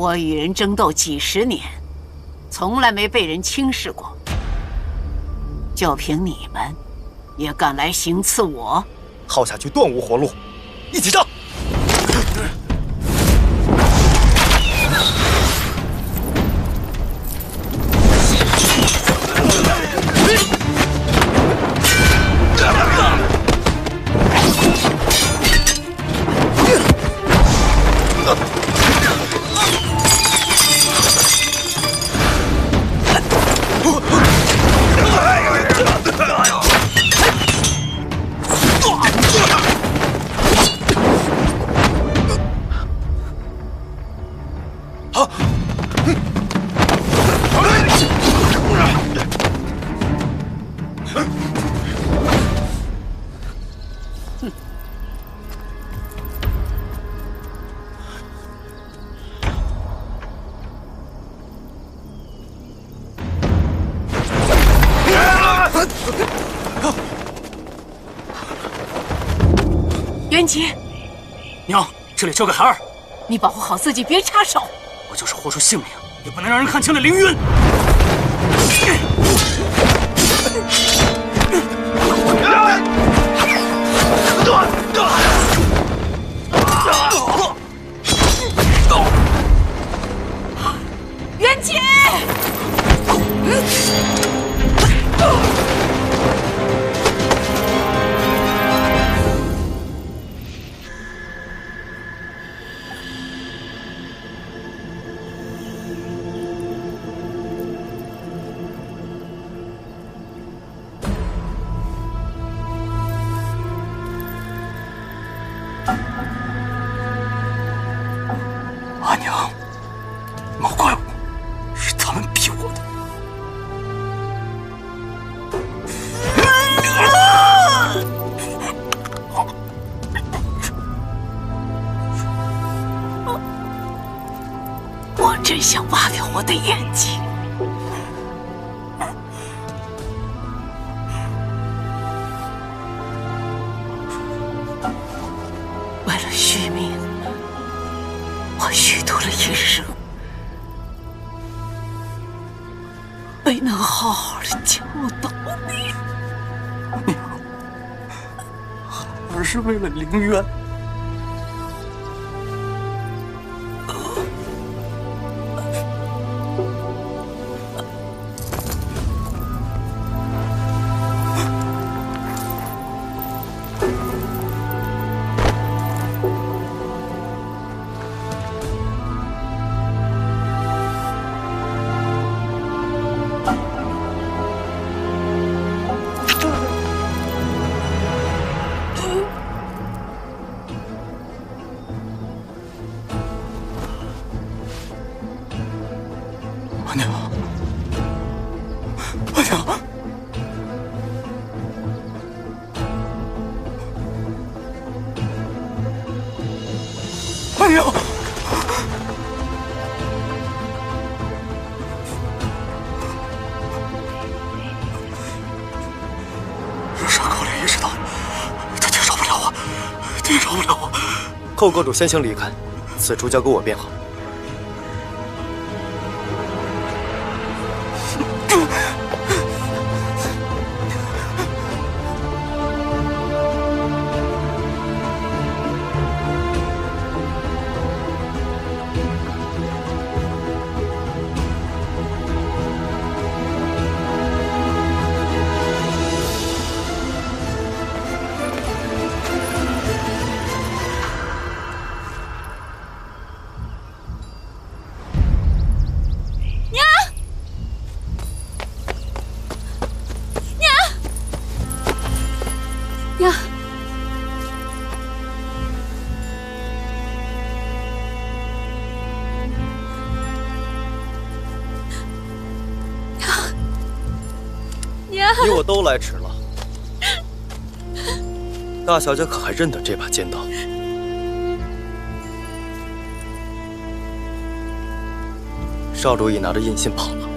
我与人争斗几十年，从来没被人轻视过。就凭你们，也敢来行刺我？耗下去断无活路，一起上！袁吉，娘，这里交给孩儿，你保护好自己，别插手。我就是豁出性命，也不能让人看清了凌云。Oh! 莫怪我，是他们逼我的。我真想挖掉我的眼睛。为了续命，我虚度了一生，能好好的教导你。娘，儿是为了凌渊。阿娘，阿娘，若沙寇连意识到，他惊扰不了我，惊扰不了我。寇国主先行离开，此处交给我便好。你我都来迟了。大小姐可还认得这把尖刀？少主已拿着印信跑了。